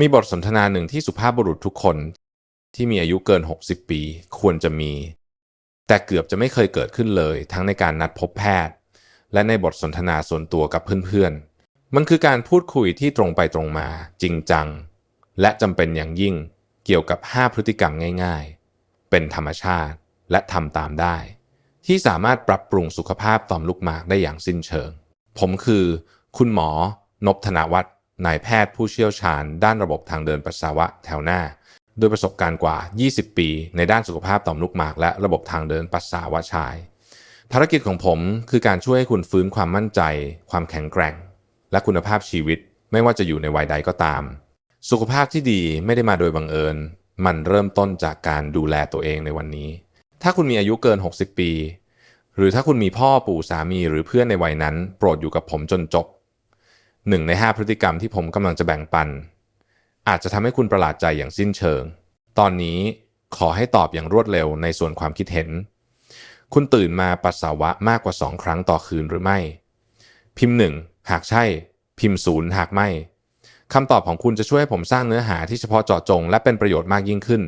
มีบทสนทนาหนึ่งที่สุภาพบุรุษทุกคนที่มีอายุเกิน 60 ปี ควรจะมี แต่เกือบจะไม่เคยเกิดขึ้นเลย ทั้งในการนัดพบแพทย์ และในบทสนทนาส่วนตัวกับเพื่อนๆ มันคือการพูดคุยที่ตรงไปตรงมา จริงจัง และจำเป็นอย่างยิ่งเกี่ยวกับ 5 พฤติกรรมง่าย ๆ เป็นธรรมชาติและทำตามได้ ที่สามารถปรับปรุงสุขภาพต่อมลูกหมากได้อย่างสิ้นเชิง ผมคือ คุณหมอนพธนวัฒน์ นายแพทย์ผู้เชี่ยวชาญ ด้านระบบทางเดินปัสสาวะแถวหน้า โดยประสบการณ์กว่า 20 ปี ในด้านสุขภาพต่อมลูกหมาก และระบบทางเดินปัสสาวะชาย ภารกิจของผมคือการช่วยให้คุณฟื้นความมั่นใจ ความแข็งแกร่ง และคุณภาพชีวิต ไม่ว่าจะอยู่ในวัยใดก็ตาม สุขภาพที่ดีไม่ได้มาโดยบังเอิญ มันเริ่มต้นจากการดูแลตัวเองในวันนี้ ถ้าคุณมีอายุเกิน 60 ปี หรือถ้าคุณมีพ่อปู่สามีหรือเพื่อนในวัยนั้น โปรดอยู่กับผมจนจบ หนึ่งใน 5 พฤติกรรมที่ผมกำลังจะแบ่งปัน อาจจะทำให้คุณประหลาดใจอย่างสิ้นเชิง ตอนนี้ขอให้ตอบอย่างรวดเร็วในส่วนความคิดเห็น คุณตื่นมาปัสสาวะมากกว่า 2 ครั้งต่อคืนหรือไม่ พิมพ์ 1 หากใช่ พิมพ์ศูนย์หากไม่คำตอบของคุณจะช่วยให้ผมสร้างเนื้อหาที่เฉพาะเจาะจง และเป็นประโยชน์มากยิ่งขึ้น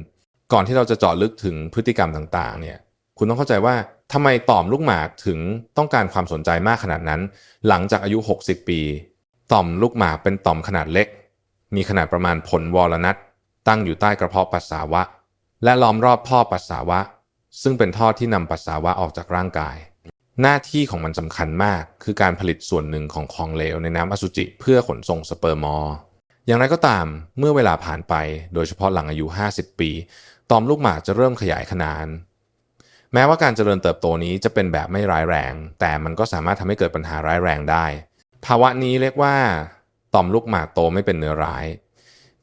ก่อนที่เราจะเจาะลึกถึงพฤติกรรมต่างๆ เนี่ย คุณต้องเข้าใจว่าทำไมต่อมลูกหมากถึงต้องการความสนใจมากขนาดนั้น หลังจากอายุ 60 ปี ต่อมลูกหมากเป็นต่อมขนาดเล็ก มีขนาดประมาณผลวอลนัทตั้งอยู่ใต้กระเพาะปัสสาวะ และล้อมรอบท่อปัสสาวะ ซึ่งเป็นท่อที่นำปัสสาวะออกจากร่างกาย หน้าที่ของมันสำคัญมาก คือการผลิตส่วนหนึ่งของของเหลวในน้ำอสุจิเพื่อขนส่งสเปิร์มอ อย่างไรก็ตามเมื่อเวลาผ่านไป โดยเฉพาะหลังอายุ 50 ปี ต่อมลูกหมากจะเริ่มขยายขนาดแม้ว่าการเจริญเติบโตนี้จะเป็นแบบไม่ร้ายแรง แต่มันก็สามารถทำให้เกิดปัญหาร้ายแรงได้ ภาวะนี้เรียกว่าต่อมลูกหมากโตไม่เป็นเนื้อร้าย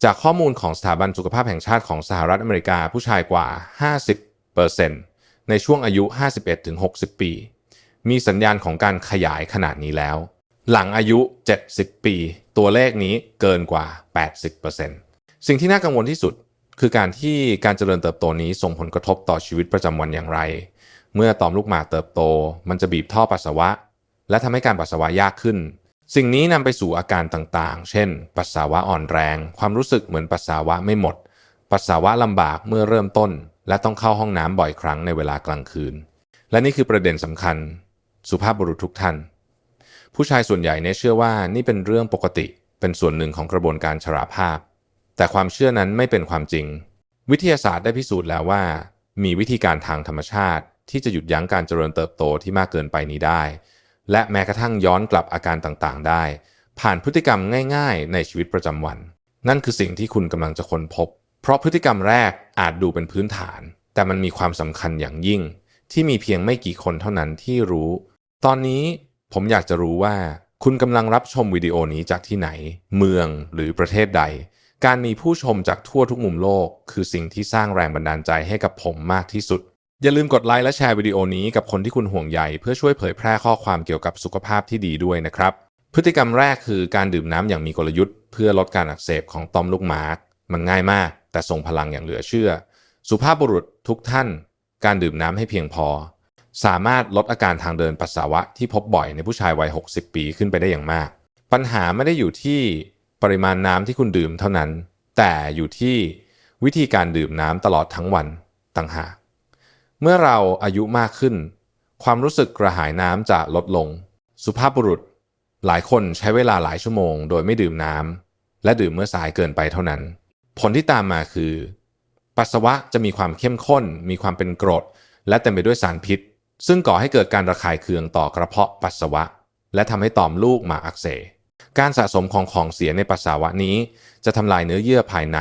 จากข้อมูลของสถาบันสุขภาพแห่งชาติของสหรัฐอเมริกาผู้ชายกว่า 50%ในช่วงอายุ 51-60 ปี มีสัญญาณของการขยายขนาดนี้แล้ว หลังอายุ 70 ปี ตัวเลขนี้เกินกว่า 80%สิ่งที่น่ากังวลที่สุดคือการที่การเจริญเติบโตนี้ส่งผลกระทบต่อชีวิตประจำวันอย่างไร เมื่อต่อมลูกหมากเติบโต มันจะบีบท่อปัสสาวะ และทำให้การปัสสาวะยากขึ้น สิ่งนี้นำไปสู่อาการต่างๆ เช่น ปัสสาวะอ่อนแรง ความรู้สึกเหมือนปัสสาวะไม่หมด ปัสสาวะลำบากเมื่อเริ่มต้น และต้องเข้าห้องน้ำบ่อยครั้งในเวลากลางคืน และนี่คือประเด็นสำคัญ สุภาพบุรุษทุกท่าน ผู้ชายส่วนใหญ่เนี่ยเชื่อว่านี่เป็นเรื่องปกติ เป็นส่วนหนึ่งของกระบวนการชราภาพ แต่ความเชื่อนั้นไม่เป็นความจริง วิทยาศาสตร์ได้พิสูจน์แล้วว่า มีวิธีการทางธรรมชาติ ที่จะหยุดยั้งการเจริญเติบโตที่มากเกินไปนี้ได้ และแม้กระทั่งย้อนกลับอาการต่างๆ ได้ ผ่านพฤติกรรมง่ายๆ ในชีวิตประจำวัน นั่นคือสิ่งที่คุณกำลังจะค้นพบ เพราะพฤติกรรมแรกอาจดูเป็นพื้นฐาน แต่มันมีความสำคัญอย่างยิ่ง ที่มีเพียงไม่กี่คนเท่านั้นที่รู้ ตอนนี้ผมอยากจะรู้ว่าคุณกำลังรับชมวิดีโอนี้จากที่ไหน เมืองหรือประเทศใด การมีผู้ชมจากทั่วทุกมุมโลก คือสิ่งที่สร้างแรงบันดาลใจให้กับผมมากที่สุด อย่าลืมกดไลค์และแชร์วิดีโอนี้กับคนที่คุณห่วงใยเพื่อช่วยเผยแพร่ข้อความเกี่ยวกับสุขภาพที่ดีด้วยนะครับ พฤติกรรมแรกคือการดื่มน้ำอย่างมีกลยุทธ์ เพื่อลดการอักเสบของต่อมลูกหมากมันง่ายมาก แต่ทรงพลังอย่างเหลือเชื่อ สุภาพบุรุษทุกท่าน การดื่มน้ำให้เพียงพอ สามารถลดอาการทางเดินปัสสาวะที่พบบ่อยในผู้ชายวัย 60 ปีขึ้นไปได้อย่างมาก ปัญหาไม่ได้อยู่ที่ปริมาณน้ำที่คุณดื่มเท่านั้น แต่อยู่ที่วิธีการดื่มน้ำตลอดทั้งวันต่างหาก เมื่อเราอายุมากขึ้น ความรู้สึกกระหายน้ำจะลดลง สุภาพบุรุษ หลายคนใช้เวลาหลายชั่วโมง โดยไม่ดื่มน้ำและดื่มเมื่อสายเกินไปเท่านั้น ผลที่ตามมาคือ ปัสสาวะจะมีความเข้มข้น มีความเป็นกรด และเต็มไปด้วยสารพิษ ซึ่งก่อให้เกิดการระคายเคืองต่อกระเพาะปัสสาวะ และทำให้ต่อมลูกหมากอักเสบการสะสมของของเสียในปัสสาวะนี้ จะทำลายเนื้อเยื่อภายใน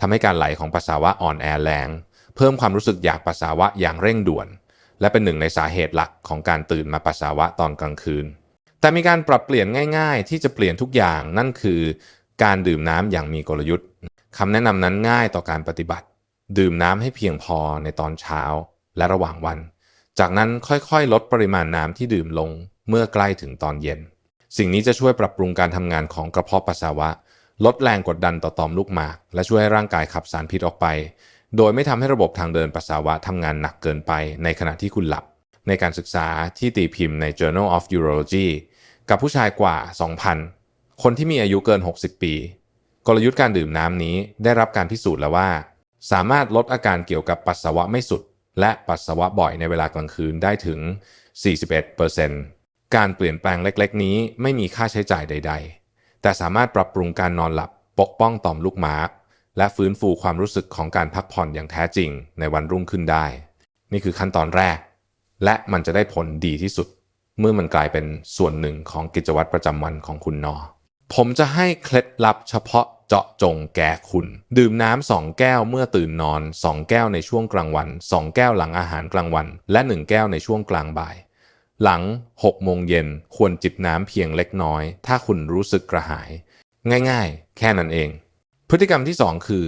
ทำให้การไหลของปัสสาวะอ่อนแอแรง เพิ่มความรู้สึกอยากปัสสาวะอย่างเร่งด่วน และเป็นหนึ่งในสาเหตุหลักของการตื่นมาปัสสาวะตอนกลางคืน แต่มีการปรับเปลี่ยนง่าย ๆ ที่จะเปลี่ยนทุกอย่างนั่นคือ การดื่มน้ำอย่างมีกลยุทธ์คำแนะนำนั้นง่ายต่อการปฏิบัติ ดื่มน้ำให้เพียงพอในตอนเช้าและระหว่างวัน จากนั้นค่อยๆ ลดปริมาณน้ำที่ดื่มลงเมื่อใกล้ถึงตอนเย็น สิ่งนี้จะช่วยปรับปรุงการทำงานของกระเพาะปัสสาวะลดแรงกดดันต่อตอมลูกหมาก และช่วยให้ร่างกายขับสารพิษออกไป โดยไม่ทำให้ระบบทางเดินปัสสาวะทำงานหนักเกินไปในขณะที่คุณหลับ ในการศึกษาที่ตีพิมพ์ใน Journal of Urology กับผู้ชายกว่า 2,000 คนที่มีอายุเกิน 60 ปี กลยุทธ์การดื่มน้ำนี้ได้รับการพิสูจน์แล้วว่า สามารถลดอาการเกี่ยวกับปัสสาวะไม่สุด และปัสสาวะบ่อยในเวลากลางคืนได้ถึง 41%การเปลี่ยนแปลงเล็กๆ นี้ไม่มีค่าใช้จ่ายใด ๆ แต่สามารถปรับปรุงการนอนหลับปกป้องต่อมลูกหมาก และฟื้นฟูความรู้สึกของการพักผ่อนอย่างแท้จริงในวันรุ่งขึ้นได้ นี่คือขั้นตอนแรก และมันจะได้ผลดีที่สุด เมื่อมันกลายเป็นส่วนหนึ่งของกิจวัตรประจำวันของคุณนอ ผมจะให้เคล็ดลับเฉพาะเจาะจงแก่คุณ ดื่มน้ำสองแก้วเมื่อตื่นนอน 2 แก้วในช่วงกลางวัน 2 แก้วหลังอาหารกลางวัน และ 1 แก้วในช่วงกลางบ่าย หลัง6โมงเย็นควรจิบน้ำเพียงเล็กน้อย ถ้าคุณรู้สึกกระหาย ง่าย ๆ แค่นั้นเอง พฤติกรรมที่ 2 คือ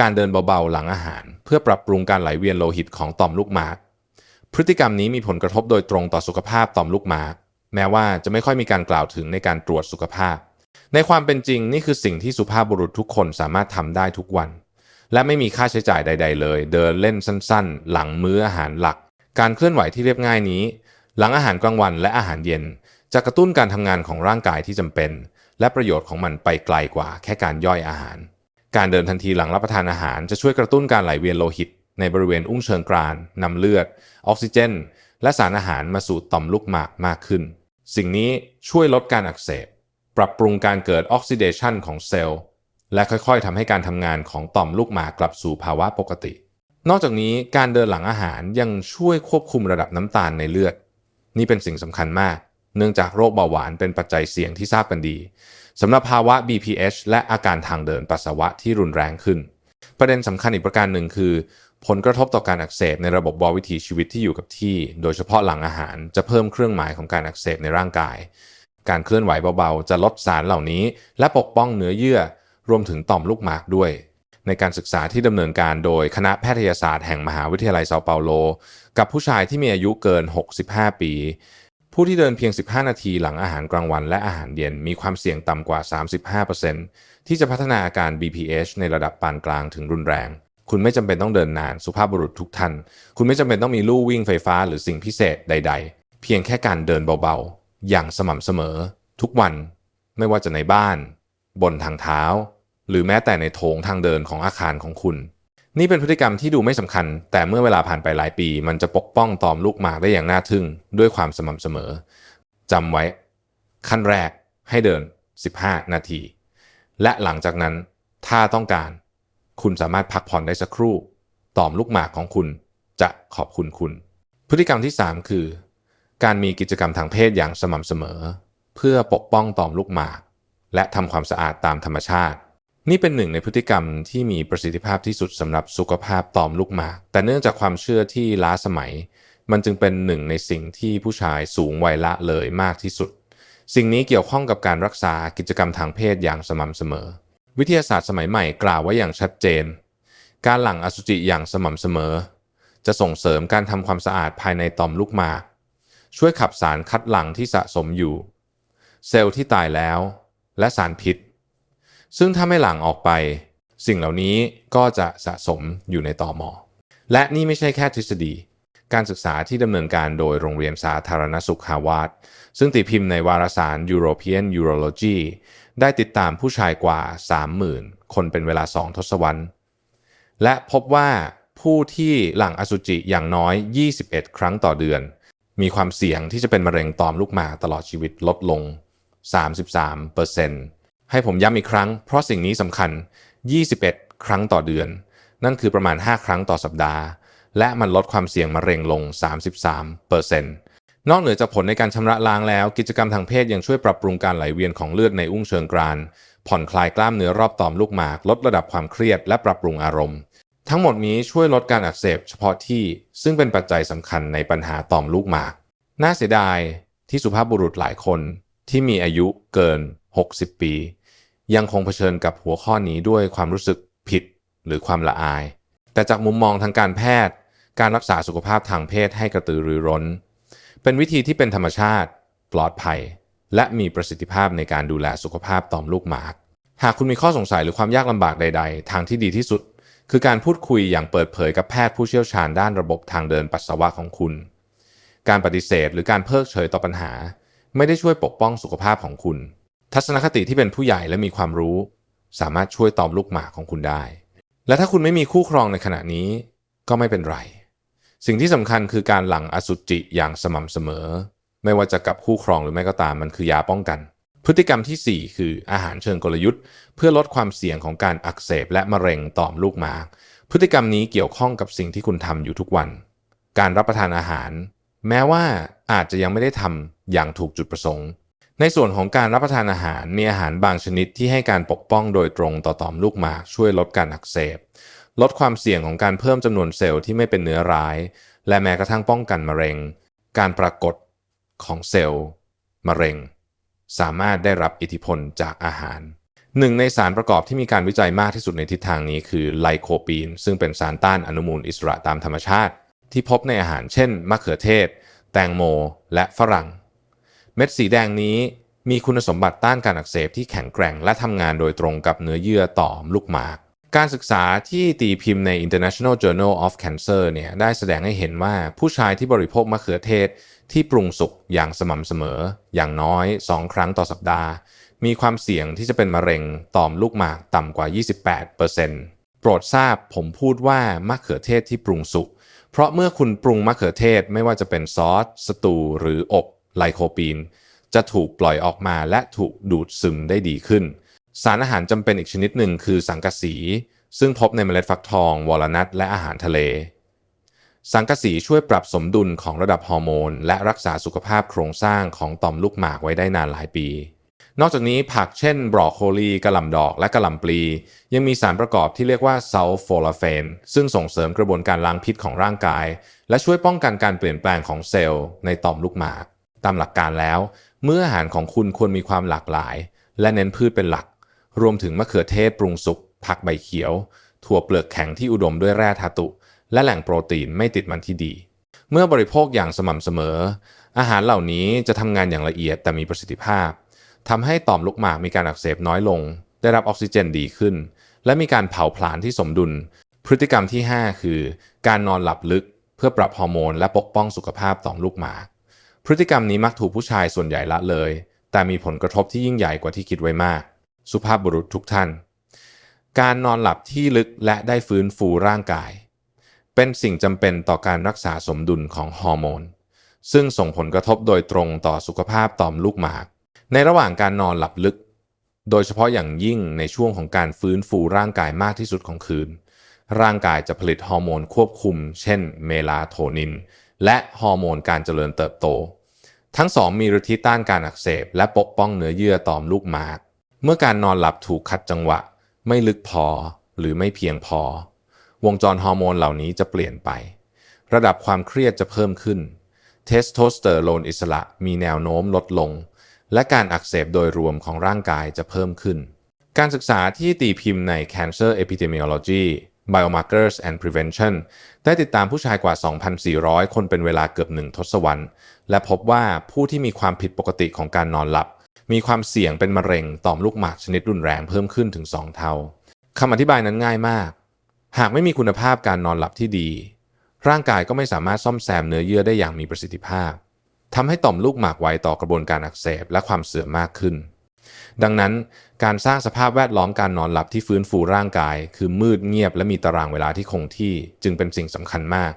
การเดินเบาๆหลังอาหาร เพื่อปรับปรุงการไหลเวียนโลหิตของต่อมลูกหมาก พฤติกรรมนี้มีผลกระทบโดยตรงต่อสุขภาพต่อมลูกหมาก แม้ว่าจะไม่ค่อยมีการกล่าวถึงในการตรวจสุขภาพ ในความเป็นจริงนี่คือสิ่งที่สุภาพบุรุษทุกคนสามารถทำได้ทุกวัน และไม่มีค่าใช้จ่ายใด ๆ เลย เดินเล่นสั้น ๆ หลังมื้ออาหารหลัก การเคลื่อนไหวที่เรียบง่ายนี้ หลังอาหารกลางวันและอาหารเย็น จะกระตุ้นการทำงานของร่างกายที่จำเป็น และประโยชน์ของมันไปไกลกว่าแค่การย่อยอาหาร การเดินทันทีหลังรับประทานอาหาร จะช่วยกระตุ้นการไหลเวียนโลหิต ในบริเวณอุ้งเชิงกรานนำเลือด ออกซิเจน และสารอาหารมาสู่ต่อมลูกหมากมากขึ้น สิ่งนี้ช่วยลดการอักเสบ ปรับปรุงการเกิดออกซิเดชันของเซลล์ และค่อยๆทำให้การทำงานของต่อมลูกหมากกลับสู่ภาวะปกติ นอกจากนี้การเดินหลังอาหารยังช่วยควบคุมระดับน้ำตาลในเลือด นี่เป็นสิ่งสำคัญมาก เนื่องจากโรคเบาหวานเป็นปัจจัยเสี่ยงที่ทราบกันดี สำหรับภาวะ BPH และอาการทางเดินปัสสาวะที่รุนแรงขึ้น ประเด็นสำคัญอีกประการหนึ่งคือ ผลกระทบต่อการอักเสบในระบบบวิถีชีวิตที่อยู่กับที่ โดยเฉพาะหลังอาหารจะเพิ่มเครื่องหมายของการอักเสบในร่างกาย การเคลื่อนไหวเบาๆ จะลดสารเหล่านี้ และปกป้องเนื้อเยื่อ รวมถึงต่อมลูกหมากด้วย ในการศึกษาที่ดำเนินการโดยคณะแพทยศาสตร์แห่งมหาวิทยาลัยเซาเปาโล กับผู้ชายที่มีอายุเกิน 65 ปี ผู้ที่เดินเพียง 15 นาทีหลังอาหารกลางวันและอาหารเย็นมีความเสี่ยงต่ำกว่า 35%ที่จะพัฒนาอาการ BPH ในระดับปานกลางถึงรุนแรง คุณไม่จำเป็นต้องเดินนานสุภาพบุรุษทุกท่าน คุณไม่จำเป็นต้องมีลู่วิ่งไฟฟ้าหรือสิ่งพิเศษใด ๆ เพียงแค่การเดินเบาๆ อย่างสม่ำเสมอ ทุกวัน ไม่ว่าจะในบ้าน บนทางเท้า หรือแม้แต่ในโถงทางเดินของอาคารของคุณ นี่เป็นพฤติกรรมที่ดูไม่สำคัญ แต่เมื่อเวลาผ่านไปหลายปี มันจะปกป้องตอมลูกหมากได้อย่างน่าทึ่ง ด้วยความสม่ำเสมอจำไว้ ขั้นแรกให้เดิน 15 นาที และหลังจากนั้นถ้าต้องการ คุณสามารถพักผ่อนได้สักครู่ ตอมลูกหมากของคุณจะขอบคุณคุณ พฤติกรรมที่ 3 คือ การมีกิจกรรมทางเพศอย่างสม่ำเสมอ เพื่อปกป้องตอมลูกหมาก และทำความสะอาดตามธรรมชาติ นี่เป็นหนึ่งในพฤติกรรมที่มีประสิทธิภาพที่สุดสำหรับสุขภาพต่อมลูกหมาก แต่เนื่องจากความเชื่อที่ล้าสมัย มันจึงเป็นหนึ่งในสิ่งที่ผู้ชายสูงวัยละเลยมากที่สุด สิ่งนี้เกี่ยวข้องกับการรักษากิจกรรมทางเพศอย่างสม่ำเสมอ วิทยาศาสตร์สมัยใหม่กล่าวไว้อย่างชัดเจน การหลั่งอสุจิอย่างสม่ำเสมอ จะส่งเสริมการทำความสะอาดภายในต่อมลูกหมาก ช่วยขับสารคัดหลั่งที่สะสมอยู่ เซลล์ที่ตายแล้ว และสารพิษ ซึ่งถ้าไม่หลั่งออกไป สิ่งเหล่านี้ก็จะสะสมอยู่ในต่อหมอ และนี่ไม่ใช่แค่ทฤษฎี การศึกษาที่ดำเนินการโดยโรงเรียนสาธารณสุขฮาวาดซึ่งตีพิมพ์ในวารสาร European Urology ได้ติดตามผู้ชายกว่า 30,000 คนเป็นเวลา 2 ทศวรรษ และพบว่าผู้ที่หลั่งอสุจิอย่างน้อย 21 ครั้งต่อเดือน มีความเสี่ยงที่จะเป็นมะเร็งตอมลูกหมากตลอดชีวิตลดลง 33% ให้ผมย้ำอีกครั้ง เพราะสิ่งนี้สำคัญ 21 ครั้งต่อเดือน นั่นคือประมาณ 5 ครั้งต่อสัปดาห์ และมันลดความเสี่ยงมะเร็งลง 33%นอกเหนือจากผลในการชำระล้างแล้ว กิจกรรมทางเพศยังช่วยปรับปรุงการไหลเวียนของเลือดในอุ้งเชิงกราน ผ่อนคลายกล้ามเนื้อรอบต่อมลูกหมาก ลดระดับความเครียดและปรับปรุงอารมณ์ ทั้งหมดนี้ช่วยลดการอักเสบเฉพาะที่ซึ่งเป็นปัจจัยสำคัญในปัญหาต่อมลูกหมาก น่าเสียดายที่สุภาพบุรุษหลายคนที่มีอายุเกิน 60 ปี ยังคงเผชิญกับหัวข้อนี้ด้วยความรู้สึกผิดหรือความละอาย แต่จากมุมมองทางการแพทย์ การรักษาสุขภาพทางเพศให้กระตือรือร้น เป็นวิธีที่เป็นธรรมชาติ ปลอดภัย และมีประสิทธิภาพในการดูแลสุขภาพต่อมลูกหมาก หากคุณมีข้อสงสัยหรือความยากลำบากใด ๆ ทางที่ดีที่สุด คือการพูดคุยอย่างเปิดเผยกับแพทย์ผู้เชี่ยวชาญด้านระบบทางเดินปัสสาวะของคุณ การปฏิเสธหรือการเพิกเฉยต่อปัญหา ไม่ได้ช่วยปกป้องสุขภาพของคุณ ทัศนคติที่เป็นผู้ใหญ่และมีความรู้ สามารถช่วยตอมลูกหมาของคุณได้ และถ้าคุณไม่มีคู่ครองในขณะนี้ ก็ไม่เป็นไร สิ่งที่สำคัญคือการหลั่งอสุจิอย่างสม่ำเสมอ ไม่ว่าจะกับคู่ครองหรือไม่ก็ตามมันคือยาป้องกัน พฤติกรรมทีสี่ 4 คืออาหารเชิงกลยุทธ์ เพื่อลดความเสี่ยงของการอักเสบและมะเร็งต่อมลูกหมากพฤติกรรมนี้เกี่ยวข้องกับสิ่งที่คุณทำอยู่ทุกวัน การรับประทานอาหาร แม้ว่าอาจจะยังไม่ได้ทำอย่างถูกจุดประสงค์ ในส่วนของการรับประทานอาหารมีอาหารบางชนิดที่ให้การปกป้องโดยตรงต่อต่อมลูกหมากช่วยลดการอักเสบ ลดความเสี่ยงของการเพิ่มจำนวนเซลล์ที่ไม่เป็นเนื้อร้าย และแม้กระทั่งป้องกันมะเร็ง การปรากฏของเซลล์มะเร็ง สามารถได้รับอิทธิพลจากอาหาร หนึ่งในสารประกอบที่มีการวิจัยมากที่สุดในทิศทางนี้คือไลโคปีน ซึ่งเป็นสารต้านอนุมูลอิสระตามธรรมชาติ ที่พบในอาหารเช่นมะเขือเทศ แตงโม และฝรั่ง เม็ดสีแดงนี้มีคุณสมบัติต้านการอักเสบที่แข็งแกร่ง และทำงานโดยตรงกับเนื้อเยื่อต่อมลูกหมาก การศึกษาที่ตีพิมพ์ใน International Journal of Cancer เนี่ยได้แสดงให้เห็นว่าผู้ชายที่บริโภคมะเขือเทศที่ปรุงสุกอย่างสม่ำเสมอ อย่างน้อย 2 ครั้งต่อสัปดาห์ มีความเสี่ยงที่จะเป็นมะเร็งต่อมลูกหมากต่ำกว่า 28%โปรดทราบผมพูดว่ามะเขือเทศที่ปรุงสุกเพราะเมื่อคุณปรุงมะเขือเทศไม่ว่าจะเป็นซอส สตู หรืออบ ไลโคปีน จะถูกปล่อยออกมาและถูกดูดซึมได้ดีขึ้น สารอาหารจำเป็นอีกชนิดหนึ่งคือสังกะสี ซึ่งพบในเมล็ดฟักทอง วอลนัทและอาหารทะเล สังกะสีช่วยปรับสมดุลของระดับฮอร์โมน และรักษาสุขภาพโครงสร้างของต่อมลูกหมากไว้ได้นานหลายปีนอกจากนี้ผักเช่นบรอกโคลีกระหล่ำดอกและกระหล่ำปลี ยังมีสารประกอบที่เรียกว่าซัลโฟลาเฟน ซึ่งส่งเสริมกระบวนการล้างพิษของร่างกาย และช่วยป้องกันการเปลี่ยนแปลงของเซลล์ในต่อมลูกหมาก ตามหลักการแล้ว เมื่ออาหารของคุณควรมีความหลากหลาย และเน้นพืชเป็นหลัก รวมถึงมะเขือเทศปรุงสุกผักใบเขียว ถั่วเปลือกแข็งที่อุดมด้วยแร่ธาตุ และแหล่งโปรตีนไม่ติดมันที่ดี เมื่อบริโภคอย่างสม่ำเสมอ อาหารเหล่านี้จะทำงานอย่างละเอียดแต่มีประสิทธิภาพทำให้ต่อมลูกหมากมีการอักเสบน้อยลง ได้รับออกซิเจนดีขึ้น และมีการเผาผลาญที่สมดุล พฤติกรรมที่ 5 คือ การนอนหลับลึก เพื่อปรับฮอร์โมนและปกป้องสุขภาพต่อมลูกหมาก พฤติกรรมนี้มักถูกผู้ชายส่วนใหญ่ละเลย แต่มีผลกระทบที่ยิ่งใหญ่กว่าที่คิดไว้มาก สุภาพบุรุษทุกท่าน การนอนหลับที่ลึกและได้ฟื้นฟูร่างกาย เป็นสิ่งจำเป็นต่อการรักษาสมดุลของฮอร์โมน ซึ่งส่งผลกระทบโดยตรงต่อสุขภาพต่อมลูกหมาก ในระหว่างการนอนหลับลึก โดยเฉพาะอย่างยิ่งในช่วงของการฟื้นฟูร่างกายมากที่สุดของคืน ร่างกายจะผลิตฮอร์โมนควบคุม เช่น เมลาโทนินและฮอร์โมนการเจริญเติบโต ทั้งสองมีฤทธิ์ต้านการอักเสบ และปกป้องเนื้อเยื่อต่อมลูกหมาก เมื่อการนอนหลับถูกขัดจังหวะ ไม่ลึกพอหรือไม่เพียงพอ วงจรฮอร์โมนเหล่านี้จะเปลี่ยนไป ระดับความเครียดจะเพิ่มขึ้น เทสโทสเตอโรนอิสระมีแนวโน้มลดลง และการอักเสบโดยรวมของร่างกายจะเพิ่มขึ้น การศึกษาที่ตีพิมพ์ใน Cancer Epidemiology Biomarkers and Prevention ได้ติดตามผู้ชายกว่า 2,400 คนเป็นเวลาเกือบหนึ่งทศวรรษ และพบว่าผู้ที่มีความผิดปกติของการนอนหลับ มีความเสี่ยงเป็นมะเร็งต่อมลูกหมากชนิดรุนแรงเพิ่มขึ้นถึง 2 เท่าคำอธิบายนั้นง่ายมาก หากไม่มีคุณภาพการนอนหลับที่ดี ร่างกายก็ไม่สามารถซ่อมแซมเนื้อเยื่อได้อย่างมีประสิทธิภาพทำให้ต่อมลูกหมากไวต่อกระบวนการอักเสบและความเสื่อมมากขึ้น ดังนั้นการสร้างสภาพแวดล้อมการนอนหลับที่ฟื้นฟูร่างกาย คือมืดเงียบและมีตารางเวลาที่คงที่ จึงเป็นสิ่งสำคัญมาก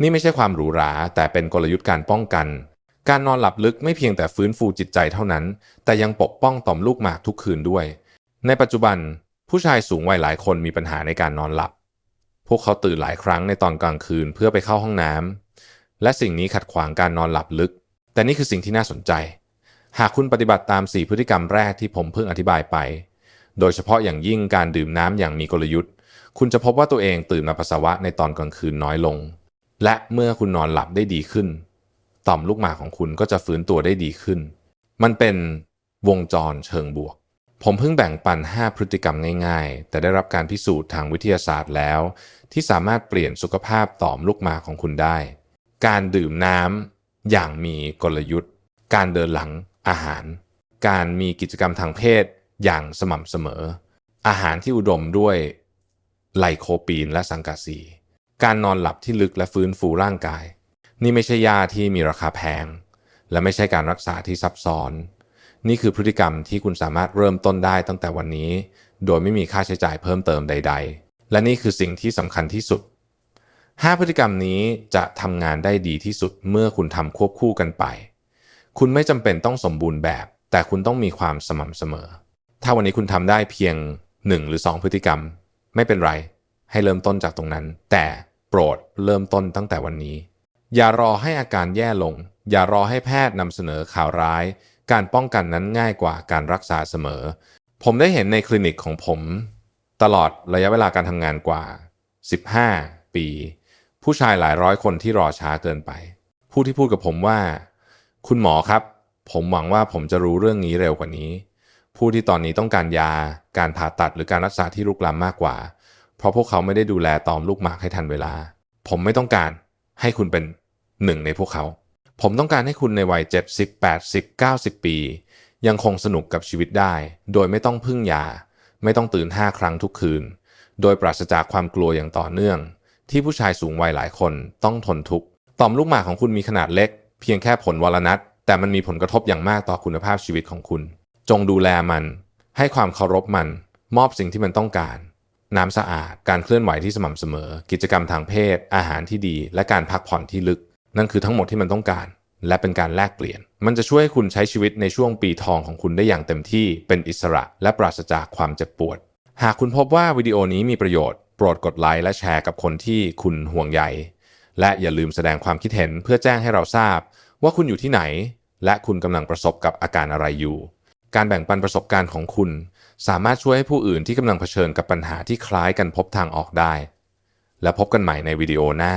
นี่ไม่ใช่ความหรูหรา แต่เป็นกลยุทธ์การป้องกัน การนอนหลับลึกไม่เพียงแต่ฟื้นฟูจิตใจเท่านั้น แต่ยังปกป้องต่อมลูกหมากทุกคืนด้วย ในปัจจุบัน ผู้ชายสูงวัยหลายคนมีปัญหาในการนอนหลับ พวกเขาตื่นหลายครั้งในตอนกลางคืนเพื่อไปเข้าห้องน้ำและสิ่งนี้ขัดขวางการนอนหลับลึก แต่นี่คือสิ่งที่น่าสนใจ หากคุณปฏิบัติตาม 4 พฤติกรรมแรกที่ผมเพิ่งอธิบายไป โดยเฉพาะอย่างยิ่งการดื่มน้ำอย่างมีกลยุทธ์ คุณจะพบว่าตัวเองตื่นมาปัสสาวะในตอนกลางคืนน้อยลง และเมื่อคุณนอนหลับได้ดีขึ้น ต่อมลูกหมากของคุณก็จะฟื้นตัวได้ดีขึ้น มันเป็นวงจรเชิงบวก ผมเพิ่งแบ่งปัน 5 พฤติกรรมง่ายๆ แต่ได้รับการพิสูจน์ทางวิทยาศาสตร์แล้ว ที่สามารถเปลี่ยนสุขภาพต่อมลูกหมากของคุณได้ การดื่มน้ำอย่างมีกลยุทธ์ การเดินหลัง อาหาร การมีกิจกรรมทางเพศอย่างสม่ำเสมอ อาหารที่อุดมด้วยไลโคปีนและสังกะสี การนอนหลับที่ลึกและฟื้นฟูร่างกาย นี่ไม่ใช่ยาที่มีราคาแพง และไม่ใช่การรักษาที่ซับซ้อน นี่คือพฤติกรรมที่คุณสามารถเริ่มต้นได้ตั้งแต่วันนี้ โดยไม่มีค่าใช้จ่ายเพิ่มเติมใด ๆ และนี่คือสิ่งที่สำคัญที่สุด 5 พฤติกรรมนี้จะทำงานได้ดีที่สุดเมื่อคุณทำควบคู่กันไป คุณไม่จำเป็นต้องสมบูรณ์แบบ แต่คุณต้องมีความสม่ำเสมอ ถ้าวันนี้คุณทำได้เพียง 1 หรือ 2 พฤติกรรม ไม่เป็นไร ให้เริ่มต้นจากตรงนั้น แต่โปรดเริ่มต้นตั้งแต่วันนี้ อย่ารอให้อาการแย่ลง อย่ารอให้แพทย์นำเสนอข่าวร้าย การป้องกันนั้นง่ายกว่าการรักษาเสมอ ผมได้เห็นในคลินิกของผม ตลอดระยะเวลาการทำงานกว่า 15 ปี ผู้ชายหลายร้อยคนที่รอช้าเกินไป ผู้ที่พูดกับผมว่า คุณหมอครับ ผมหวังว่าผมจะรู้เรื่องนี้เร็วกว่านี้ ผู้ที่ตอนนี้ต้องการยา การผ่าตัดหรือการรักษาที่ลุกลามมากกว่า เพราะพวกเขาไม่ได้ดูแลตอมลูกหมากให้ทันเวลา ผมไม่ต้องการให้คุณเป็นหนึ่งในพวกเขา ผมต้องการให้คุณในวัย 70 80 90 ปี ยังคงสนุกกับชีวิตได้ โดยไม่ต้องพึ่งยา ไม่ต้องตื่น 5 ครั้งทุกคืน โดยปราศจากความกลัวอย่างต่อเนื่อง ที่ผู้ชายสูงวัยหลายคนต้องทนทุกข์ ต่อมลูกหมากของคุณมีขนาดเล็ก เพียงแค่ผลวรนัดแต่มันมีผลกระทบอย่างมากต่อคุณภาพชีวิตของคุณ จงดูแลมัน ให้ความเคารพมัน มอบสิ่งที่มันต้องการ น้ำสะอาด การเคลื่อนไหวที่สม่ำเสมอ กิจกรรมทางเพศ อาหารที่ดี และการพักผ่อนที่ลึก นั่นคือทั้งหมดที่มันต้องการ และเป็นการแลกเปลี่ยน มันจะช่วยให้คุณใช้ชีวิตในช่วงปีทองของคุณได้อย่างเต็มที่ เป็นอิสระ และปราศจากความเจ็บปวด หากคุณพบว่าวิดีโอนี้มีประโยชน์ โปรดกดไลค์และแชร์กับคนที่คุณห่วงใย และอย่าลืมแสดงความคิดเห็นเพื่อแจ้งให้เราทราบ ว่าคุณอยู่ที่ไหน และคุณกำลังประสบกับอาการอะไรอยู่ การแบ่งปันประสบการณ์ของคุณ สามารถช่วยให้ผู้อื่นที่กำลังเผชิญกับปัญหาที่คล้ายกันพบทางออกได้ และพบกันใหม่ในวิดีโอหน้า